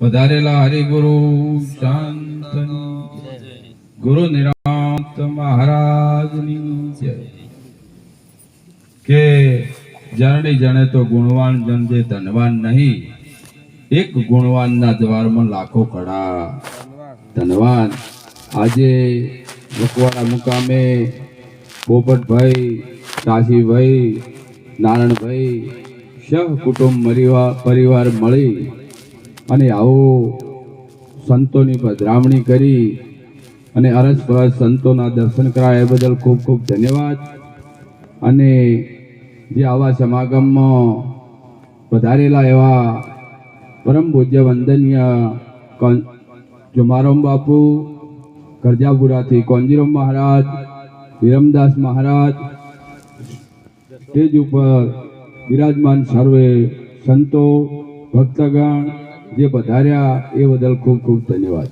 વધારેલા હરિગુરુ શાંત ગુરુ નિરાંત મહારાજની કે જરણી જાણે તો ગુણવાન જન જે ધનવાન નહીં, એક ગુણવાનના દ્વારમાં લાખો કડા ધનવાન, આજે મકવાડા મુકામે પોપટભાઈ કાશીભાઈ નારાયણભાઈ સહ કુટુંબ પરિવાર મળી અને આવું સંતોની પધરામણી કરી અને અરસ પરસ સંતોના દર્શન કરાય. એ બદલ ખૂબ ખૂબ ધન્યવાદ. અને જે આવા સમાગમમાં પધારેલા એવા પરમ પૂજ્ય વંદનીય જુમારામ બાપુ, કરજાપુરાથી કોંજીરામ મહારાજ, વિરમદાસ મહારાજ, સ્ટેજ ઉપર બિરાજમાન સર્વે સંતો, ભક્તગણ જે પધાર્યા એ બદલ ખૂબ ખૂબ ધન્યવાદ.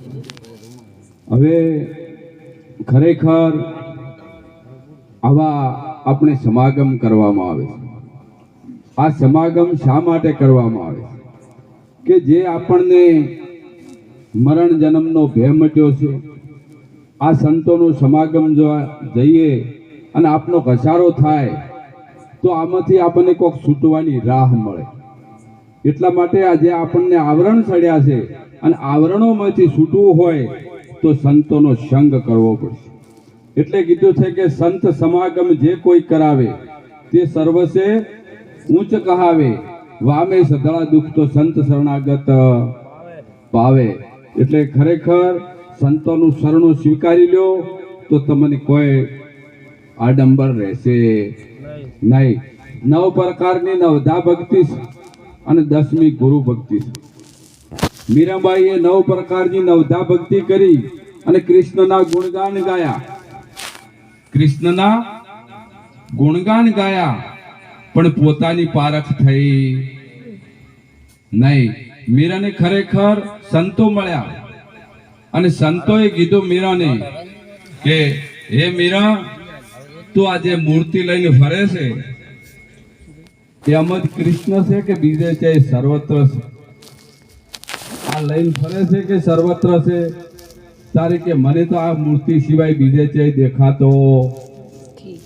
હવે ખરેખર આવા આપણે સમાગમ કરવામાં આવે છે. આ સમાગમ શા માટે કરવામાં આવે છે? કે જે આપણને મરણ જન્મનો ભય મટ્યો છે. આ સંતોનું સમાગમ જો જઈએ અને આપનો ઘસારો થાય, તો આમાંથી આપણને કોઈક છૂટવાની રાહ મળે. એટલા માટે આજે આપણને આવરણ ચડ્યા છે અને આવરણોમાંથી છૂટવું હોય તો સંતોનો સંગ કરવો પડશે. એટલે કીધું છે કે સંત સમાગમ જે કોઈ કરાવે, તે સર્વસે ઊંચ કહાવે. વામે સદળા દુઃખ તો સંત શરણાગત પાવે એટલે ખરેખર સંતોનું શરણું સ્વીકારી લ્યો, તો તમને કોઈ આડંબર રહેશે નહીં. નવ પ્રકારની નવધા ભક્તિ અને દસમી ગુરુ ભક્તિ. મીરાબાઈએ નવ પ્રકારની નવધા ભક્તિ કરી અને કૃષ્ણના ગુણગાન ગાયા. કૃષ્ણના ગુણગાન ગાયા, પણ પોતાની પારખ થઈ નહીં. મીરાને ખરેખર સંતો મળ્યા. અને સંતોએ કીધું મીરાને કે, હે મીરા, તું આજે મૂર્તિ લઈને ફરે છે. એમ જ કૃષ્ણ છે કે બીજે છે એ સર્વત્ર છે? આ લઈને ફરે છે કે સર્વત્ર છે? તારે કે મને તો આ મૂર્તિ સિવાય બીજે છે દેખાતો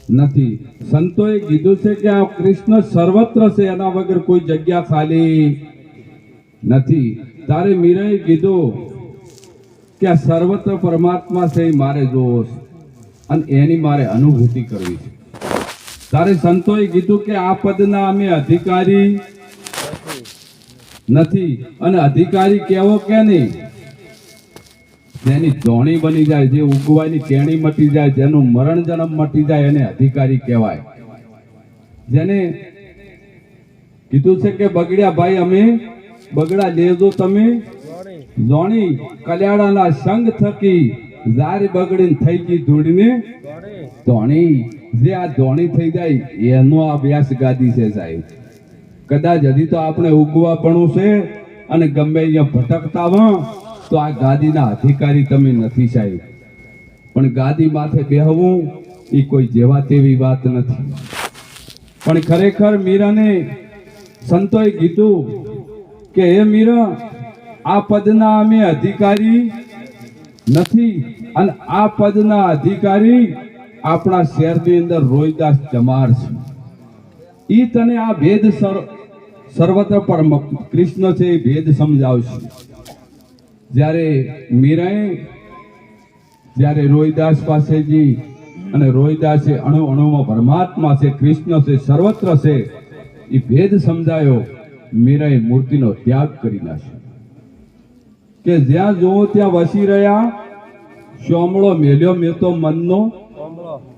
નથી. સંતોએ કીધું છે કે આ કૃષ્ણ સર્વત્ર છે, એના વગર કોઈ જગ્યા ખાલી નથી. તારે મીરાએ કીધું કે આ સર્વત્ર પરમાત્મા છે, એ મારે જોવો છે. અને એની મારે અનુભૂતિ કરવી છે. તારે સંતોએ કીધું કે આ પદના અમે અધિકારી નથી. અને અધિકારી કેવો કે નહીં? જેની ધોણી બની જાય, જે ઉગવાની કેણી મટી જાય, જેનું મરણ જન્મ મટી જાય, એને અધિકારી કહેવાય. જેને કીધું છે કે, બગડ્યા ભાઈ, અમે બગડા લેજો તમે. જોણી કલ્યાણાના સંગ થકી ઝાર બગડીને થઈ ગઈ ધૂળીને ધોણી. જે આ ધોણી થઈ જાય, એનો આ વ્યાસ ગાદી છે સાહેબ. કદાચ હજી તો આપણે ઉગવા પણ છે અને ગમે અહીંયા ભટકતા હો તો આ ગાદીના અધિકારી તમે નથી સાહેબ. પણ ગાદી માથે બેહવું, એ કોઈ જેવા તેવી વાત નથી. પણ ખરેખર મીરાને સંતોએ કીધું કે, હે મીરા, આ પદના અમે અધિકારી નથી અને આ પદના અધિકારી આપણા શહેરની અંદર રોહિદાસ જમાર છે. એ તને આ ભેદ સર્વત્ર પર કૃષ્ણ છે એ ભેદ સમજાવશે. જ્યારે મીરાએ, જ્યારે રોહિદાસ પાસેજી અને રોહિદાસે અણુ અણુમાં પરમાત્મા છે, કૃષ્ણ છે, સર્વત્ર છે એ ભેદ સમજાયો, મીરાએ મૂર્તિનો ત્યાગ કરી નાખ્યો. કે જ્યાં જોવો ત્યાં વસી રહ્યા, શોમળો મેલ્યો, મેં તો મનનો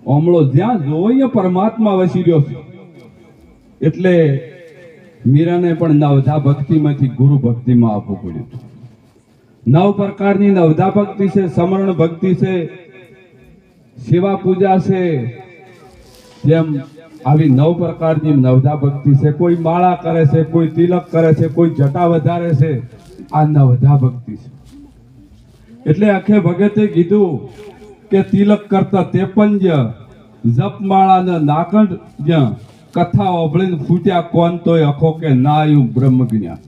ઓમળો જ્યાં જોઈએ પરમાત્મા વસી છે. એટલે મીરાને પણ નવધા ભક્તિમાંથી ગુરુ ભક્તિમાં આપવું પડ્યું નવ પ્રકારની નવધા ભક્તિ છે, સમરણ ભક્તિ છે, સેવા પૂજા છે, જેમ આવી નવ પ્રકારની નવધા ભક્તિ છે. કોઈ માળા કરે છે, કોઈ તિલક કરે છે, કોઈ જટા વધારે છે. આ નવધા ભક્તિ છે. એટલે આખે ભગતે કીધું કે તિલક કરતા તેપંજ જપમાળા ને નાકંડ કથા ઓભળીને ફૂટ્યા કોણ તોય અખો કે ના આવ્યું બ્રહ્મ જ્ઞાન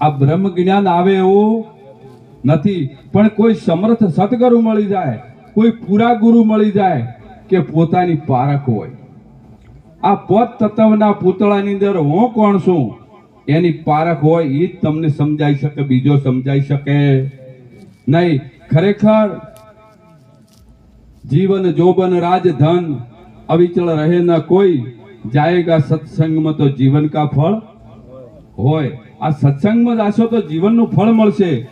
આ બ્રહ્મ જ્ઞાન આવે એવું નથી, પણ કોઈ સમર્થ સદગુરુ મળી જાય, કોઈ પૂરા ગુરુ મળી જાય કે પોતાની પારખ હોય. આ પોત તત્વના પૂતળાની અંદર હું કોણ છું? એની પારખ હોય એ જ તમને સમજાઈ શકે, બીજો સમજાઈ શકે. નહીં, ખરેખર જીવન જોબન રાજ ધન અવિચળ રહે ન કોઈ. જાયેગા સત્સંગમાં તો જીવન કા ફળ હોય. આ સત્સંગમાં જાશો તો જીવનનું ફળ મળશે.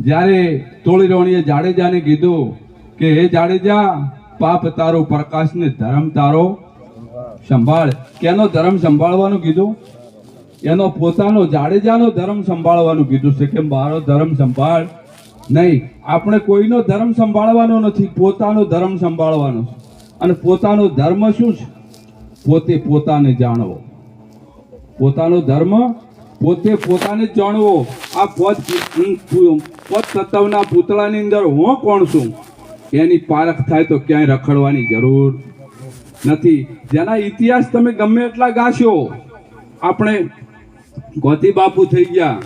જ્યારે તોળી રોણીએ જાડેજાને કીધું કે, હે જાડેજા, પાપ તારો પ્રકાશ ને ધર્મ તારો સંભાળ. કેનો ધર્મ સંભાળવાનું કીધું? એનો પોતાનો જાડેજાનો ધર્મ સંભાળવાનું કીધું છે કે, મારો ધર્મ સંભાળ. નહીં, આપણે કોઈનો ધર્મ સંભાળવાનો નથી, પોતાનો ધર્મ સંભાળવાનો અને પોતાનો ધર્મ શું છે? પોતે પોતાને જાણવો. પોતાનો ધર્મ પોતે પોતાને જાણવો. આ પદ પદ તત્વના પૂતળાની અંદર હું કોણ છું? એની પારખ થાય તો ક્યાંય રખડવાની જરૂર નથી. જેના ઇતિહાસ તમે ગમે એટલા ગાશો. આપણે ગોતી બાપુ થઈ ગયા.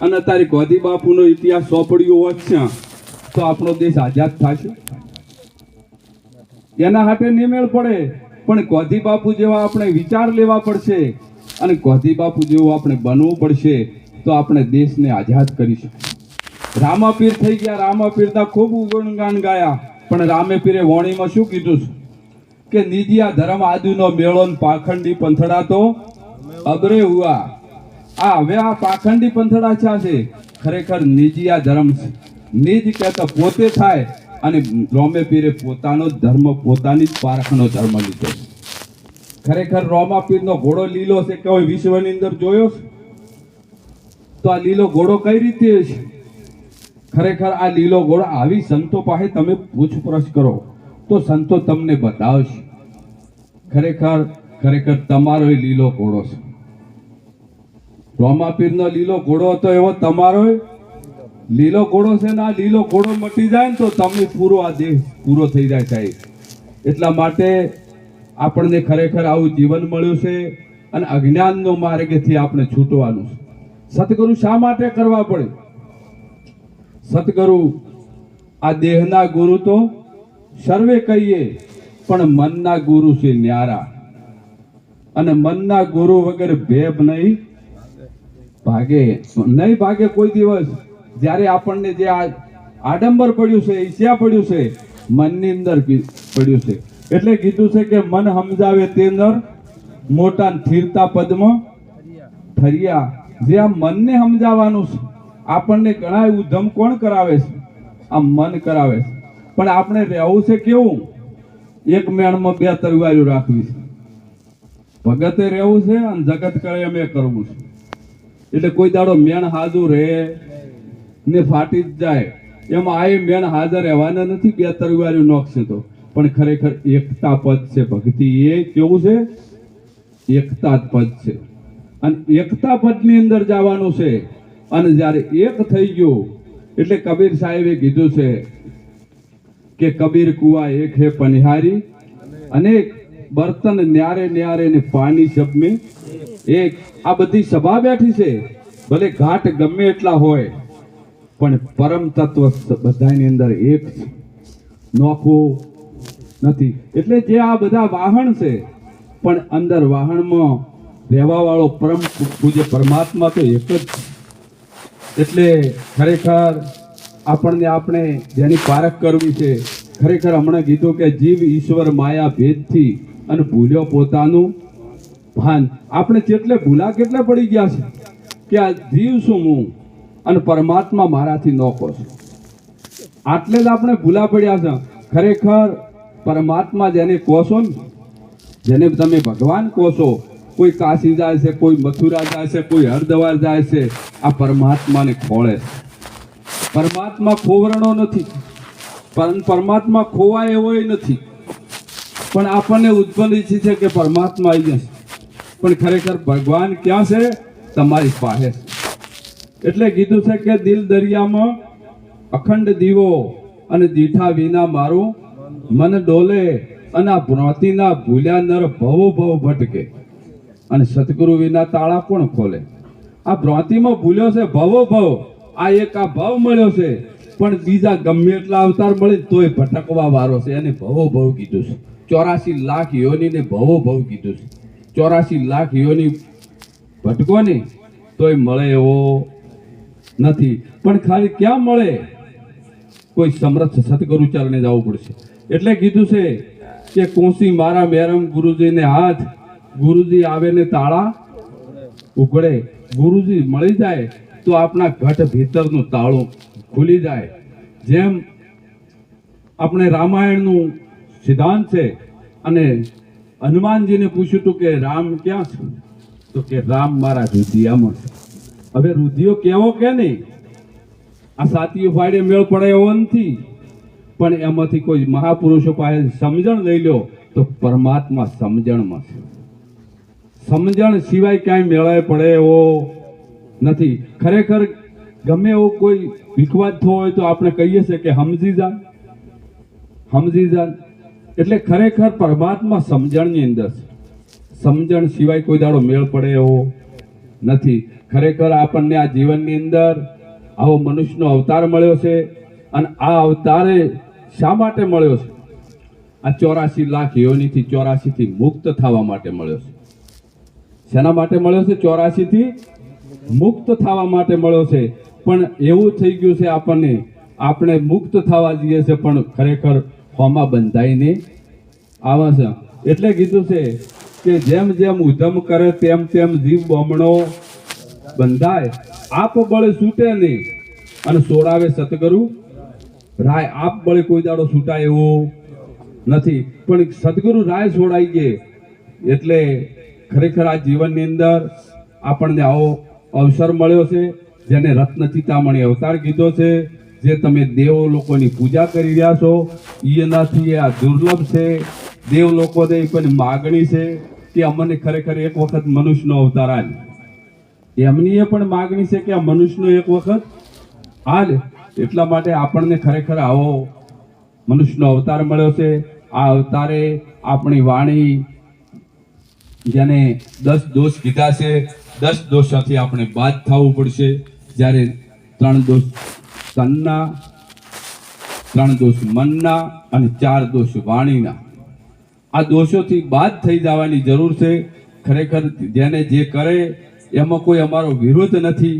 અને અત્યારે ગોધી બાપુનો ઇતિહાસ સોંપડીઓ વધશે તો આપણો દેશ આઝાદ થશે. એના હાથે નિમેળ પડે, પણ ગોધી બાપુ જેવા આપણે વિચાર લેવા પડશે અને ગોધી બાપુ જેવું આપણે બનવું પડશે, તો આપણે દેશને આઝાદ કરીશું રામાપીર થઈ ગયા રામાપીરના ખૂબ ગુણગાન ગાયા, પણ રામેપીરે વાણીમાં શું કીધું છે? કે નિધિયા ધર્મ આદુનો મેળો પાખંડી પંથડા તો અબરે હુઆ. આ હવે આ પાખંડી પંથડા છે છે ખરેખર આ ધર્મ છે. નિજ કહેતા પોતે થાય અને રોમે પીરે પોતાનો ધર્મ, પોતાની જ પારખનો ધર્મ લીધો છે. ખરેખર રોમા પીરનો ઘોડો લીલો છે કોઈ વિશ્વની અંદર જોયો છે? તો આ લીલો ઘોડો કઈ રીતે છે? ખરેખર આ લીલો ઘોડો આવી સંતો પાસે તમે પૂછપરછ કરો. તો સંતો તમને બતાવશે. ખરેખર ખરેખર તમારો એ લીલો ઘોડો છે. રોમાપીરનો લીલો ઘોડો હતો, એવો તમારો? લીલો ઘોડો છે ને આ લીલો ઘોડો મટી જાય ને તો તમે પૂરો આ દેહ પૂરો થઈ જાય સાહેબ. એટલા માટે આપણને ખરેખર આવું જીવન મળ્યું છે અને અજ્ઞાનનો માર્ગથી આપણે છૂટવાનું છે. સતગુરુ શા માટે કરવા પડે? સતગુરુ આ દેહના ગુરુ તો સર્વે કહીએ, પણ મનના ગુરુ છે ન્યારા. અને મનના ગુરુ વગર ભેબ નહીં ભાગે, નહીં ભાગે કોઈ દિવસ. જ્યારે આપણને જે આ આડંબર પડ્યું છે ઈચ્છા પડ્યું છે, મનની અંદર પડ્યું છે. એટલે કીધું છે કે મન સમજાવે તે નર મોટા થીરતા પદ્મ ઠરિયા જે આ મનને સમજાવવાનું છે, આપણને ઘણા ઉધમ કોણ કરાવે છે? આ મન કરાવે છે. પણ આપણે રહેવું છે કેવું? એક મેણમાં બે તરવારીઓ રાખવી છે. ભગતે રહેવું છે અને જગત કરે એ કરવું છે. એટલે કોઈ દાડો મેણ હાજુ રહે ને ફાટી જ જાય. એમાં આ મેણ હાજર રહેવાના નથી, બે તરવારીઓ નોખશે તો. પણ ખરેખર એકતા પદ છે ભક્તિ, એ કેવું છે? એકતા પદ છે. અને એકતા પદની અંદર જવાનું છે. અને જ્યારે એક થઈ ગયું, એટલે કબીર સાહેબે કીધું છે કે કબીર કુવા એક હે પનિહારી. અનેક બર્તન ન્યારે ન્યારે ને પાણી મેં એક, આ બધી સભા બેઠી છે. ભલે ઘાટ ગમે એટલા હોય, પણ પરમ તત્વ બધાની અંદર એક નોખું નથી. એટલે જે આ બધા વાહન છે, પણ અંદર વાહનમાં રહેવા વાળો પરમ પૂજ્ય પરમાત્મા તો એક જ એટલે ખરેખર આપણને આપણે જેની પારખ કરવી છે, ખરેખર હમણાં કીધું કે જીવ ઈશ્વર માયા ભેદથી અને ભૂલ્યો પોતાનું ભાન, આપણે કેટલે ભૂલા કેટલે પડી ગયા છે? કે આ જીવ શું હું અને પરમાત્મા મારાથી નોકો છે. આટલે જ આપણે ભૂલા પડ્યા છે. ખરેખર પરમાત્મા જેને છો ને, જેને તમે ભગવાન કહો કોઈ કાશી જાય છે, કોઈ મથુરા જાય છે, કોઈ હરદ્વાર જાય છે, આ પરમાત્માને ખોળે છે. પરમાત્મા ખોવરણો નથી. પર- પરમાત્મા ખોવાય એવોય નથી. પણ આપણને ઉત્પન્ન ઈચ્છી છે કે પરમાત્મા આવી જશે. પણ ખરેખર ભગવાન ક્યાં છે? તમારી પાસે. એટલે કીધું છે કે દિલ દરિયામાં અખંડ દીવો અને દીઠા વિના મારું મન ડોલે અને આ ભ્રાંતિના ભૂલ્યા નર ભવો ભવ ભટકે. અને સદગુરુ વિના તાળા પણ ખોલે? આ ભ્રાંતિમાં ભૂલ્યો છે ભવો ભવ. આ એક આ ભાવ મળ્યો છે. પણ બીજા ગમે એટલા અવતાર મળે તોય ભટકવા વાળો છે. એને ભવો ભવ કીધું છે. ચોરાસી લાખ યોનીને ભવો ભવ કીધું છે. ચોરાસી લાખ યોની ભટકોને તોય મળે એવો નથી. પણ ખાલી ક્યાં મળે? કોઈ સમર્થ સતગુરુ ચરણે જવું પડશે. એટલે કીધું છે કે કોસી મારા મેરમ ગુરુજીને હાથ, ગુરુજી આવે ને તાળા ઉઘડે. ગુરુજી મળી જાય તો આપણા ઘટ ભીતરનું તાળું ખુલી જાય. જેમ આપણે રામાયણનું સિદ્ધાંત છે અને હનુમાનજીને પૂછ્યું હતું કે રામ ક્યાં છે? તો કે રામ મારા રુધિયામાં છે. હવે રુધિયો કેવો કે નહીં? આ સાતીઓ ફાડે મેળ પડે એવો નથી પણ એમાંથી કોઈ મહાપુરુષો પાસે સમજણ લઈ લો તો પરમાત્મા સમજણમાં છે. સમજણ સિવાય ક્યાંય મેળાએ પડે એવો નથી. ખરેખર ગમે એવો કોઈ વિખવાદ થયો હોય તો આપણે કહીએ છીએ કે સમજી જા સમજી જા એટલે ખરેખર પરમાત્મા સમજણની અંદર સમજણ સિવાય કોઈ દાડો મેળ પડે એવો નથી. ખરેખર આપણને આ જીવનની અંદર આવો મનુષ્યનો અવતાર મળ્યો છે અને આ અવતારે શા માટે મળ્યો છે? આ ચોરાસી લાખ યોનીથી ચોરાસીથી મુક્ત થવા માટે મળ્યો છે. શેના માટે મળ્યો છે? ચોરાસીથી મુક્ત થવા માટે મળ્યો છે. પણ એવું થઈ ગયું છે આપણને. આપણે મુક્ત થવા જઈએ છે, પણ ખરેખર હોમાં બંધાઈને છે. એટલે કીધું છે કે જેમ જેમ ઉધમ કરે તેમ તેમ જીવ બમણો બંધાય. આપ બળે છૂટે નહીં. અને સોડાવે સતગુરુ રાય આપ બળે કોઈ દાડો છૂટાય એવો નથી. પણ સદગુરુ રાય છોડાઈ ગયે. એટલે ખરેખર આ જીવનની અંદર આપણને આવો અવસર મળ્યો છે, જેને રત્ન ચિતામણી અવતાર કીધો છે. જે તમે દેવ લોકોની પૂજા કરી રહ્યા છો એનાથી આ દુર્લભ છે. દેવ લોકો દે પણ માગણી છે કે અમને ખરેખર એક વખત મનુષ્યનો અવતાર આલ. એમની એ પણ માગણી છે કે આ મનુષ્યનો એક વખત આલ. એટલા માટે આપણને ખરેખર આવો મનુષ્યનો અવતાર મળ્યો છે. આ અવતારે આપણી વાણી જેને દસ દોષ કીધા છે, દસ દોષોથી આપણે બાદ થવું પડશે. જ્યારે ત્રણ દોષ તનના ત્રણ દોષ મનના અને ચાર દોષ વાણીના. આ દોષોથી બાદ થઈ જવાની જરૂર છે. ખરેખર જેને જે કરે, એમાં કોઈ અમારો વિરોધ નથી.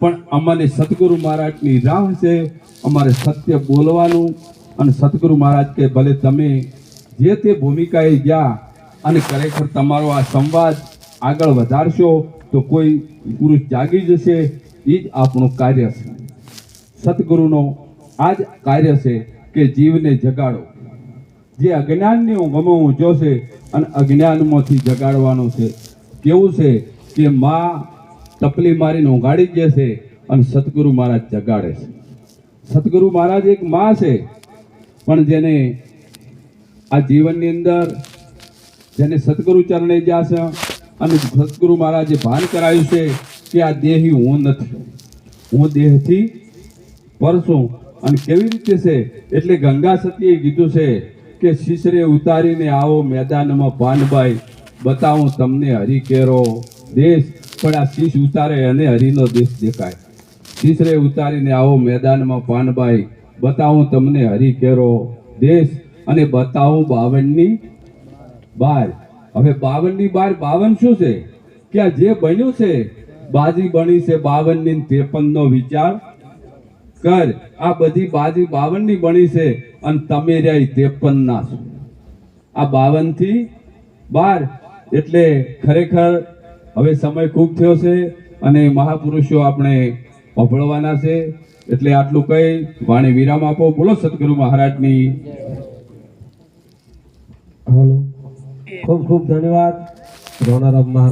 પણ અમને સદગુરુ મહારાજની રાહ છે અમારે સત્ય બોલવાનું અને સદગુરુ મહારાજ કે ભલે તમે જે તે ભૂમિકાએ ગયા અને ખરેખર તમારો આ સંવાદ આગળ વધારશો તો કોઈ પુરુષ જાગી જશે. એ જ આપણું કાર્ય છે. સતગુરુનો આ જ કાર્ય છે કે જીવને જગાડો. જે અજ્ઞાનની ઊંચો છે અને અજ્ઞાનમાંથી જગાડવાનું છે. કેવું છે કે મા તપલી મારીને ઊંઘાડી જ છે અને સદગુરુ મહારાજ જગાડે છે. સદગુરુ મહારાજ એક મા છે, પણ જેને આ જીવનની અંદર જેને સદગુરુ ચરણે છે અને સદગુરુ મહારાજે ભાન કરાયું છે કે આ દેહી હું નથી. હું દેહથી પર છું અને કેવી રીતે છે? એટલે ગંગા સતીએ કીધું છે કે શીશરે ઉતારીને આવો મેદાનમાં પાનભાઈ બતાવું તમને હરી કેરો દેશ. પણ આ શીશ ઉતારે અને હરીનો દેશ દેખાય. શીશરે ઉતારીને આવો મેદાનમાં પાનભાઈ બતાવું તમને હરી કેરો દેશ. અને બતાવું બાવનની બાર. હવે બાવનની બાર, બાવન શું છે? કે આ જે બન્યું છે, બાજી બની છે બાવનની ત્રેપનનો વિચાર. કર. આ બધી બાજી બાવનની બની છે અને તમે રહ્યા ત્રેપન ના છો. આ બાવનથી બાર એટલે ખરેખર હવે સમય ખૂબ થયો છે અને મહાપુરુષો આપણે અભળવાના છે. એટલે આટલું કહી વાણી વિરામ આપો. બોલો સદગુરુ મહારાજની. હલો. ખૂબ ખૂબ ધન્યવાદ. રોનારામ મહારાજ.